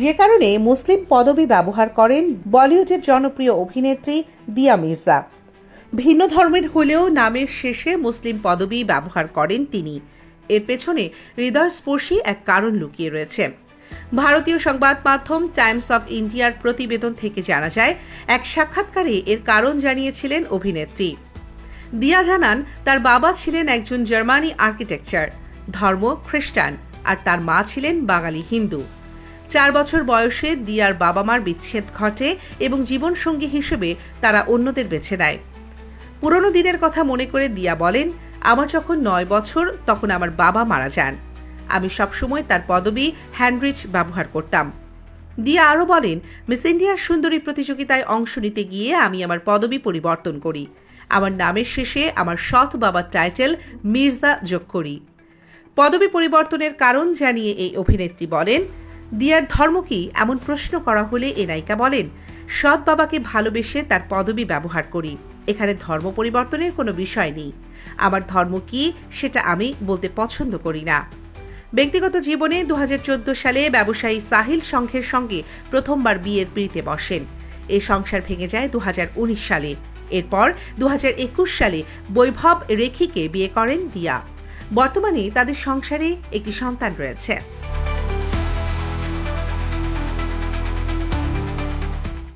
যে কারণে মুসলিম পদবি ব্যবহার করেন বলিউডের জনপ্রিয় অভিনেত্রী দিয়া মির্জা। ভিন্ন ধর্মের হলেও নামের শেষে মুসলিম পদবি ব্যবহার করেন তিনি। এর পেছনে হৃদয়স্পর্শী এক কারণ লুকিয়ে রয়েছে। ভারতীয় সংবাদ মাধ্যম টাইমস অফ ইন্ডিয়ার প্রতিবেদন থেকে জানা যায়, এক সাক্ষাৎকারে এর কারণ জানিয়েছিলেন অভিনেত্রী। দিয়া জানান, তার বাবা ছিলেন একজন জার্মানি আর্কিটেকচার, ধর্ম খ্রিস্টান, আর তার মা ছিলেন বাঙালি হিন্দু। চার বছর বয়সে দিয়ার বাবা মার বিচ্ছেদ ঘটে এবং জীবনসঙ্গী হিসেবে তারা অন্যদের বেছে নেয়। পুরনো দিনের কথা মনে করে দিয়া বলেন, আমার যখন নয় বছর, তখন আমার বাবা মারা যান। আমি সবসময় তার পদবি হ্যান্ডরিচ ব্যবহার করতাম। দিয়া আরও বলেন, মিস ইন্ডিয়ার সুন্দরী প্রতিযোগিতায় অংশ নিতে গিয়ে আমি আমার পদবি পরিবর্তন করি। আমার নামের শেষে আমার সৎ বাবার টাইটেল মির্জা যোগ করি। পদবি পরিবর্তনের কারণ জানিয়ে এই অভিনেত্রী বলেন দিয়ার ধর্ম কি? এমন প্রশ্ন করা হলে এ নায়িকা বলেন, সৎ বাবাকে ভালোবেসে তার পদবি ব্যবহার করি। এখানে ধর্ম পরিবর্তনের কোনো বিষয় নেই। আমার ধর্ম কি সেটা আমি বলতে পছন্দ করি না। ব্যক্তিগত জীবনে দু হাজার চোদ্দ সালে ব্যবসায়ী সাহিল সংঘের সঙ্গে প্রথমবার বিয়ের পিড়িতে বসেন। এ সংসার ভেঙে যায় দু হাজার উনিশ সালে। এরপর দু হাজার একুশ সালে বৈভব রেখিকে বিয়ে করেন দিয়া। বর্তমানে তাদের সংসারে একটি সন্তান রয়েছে।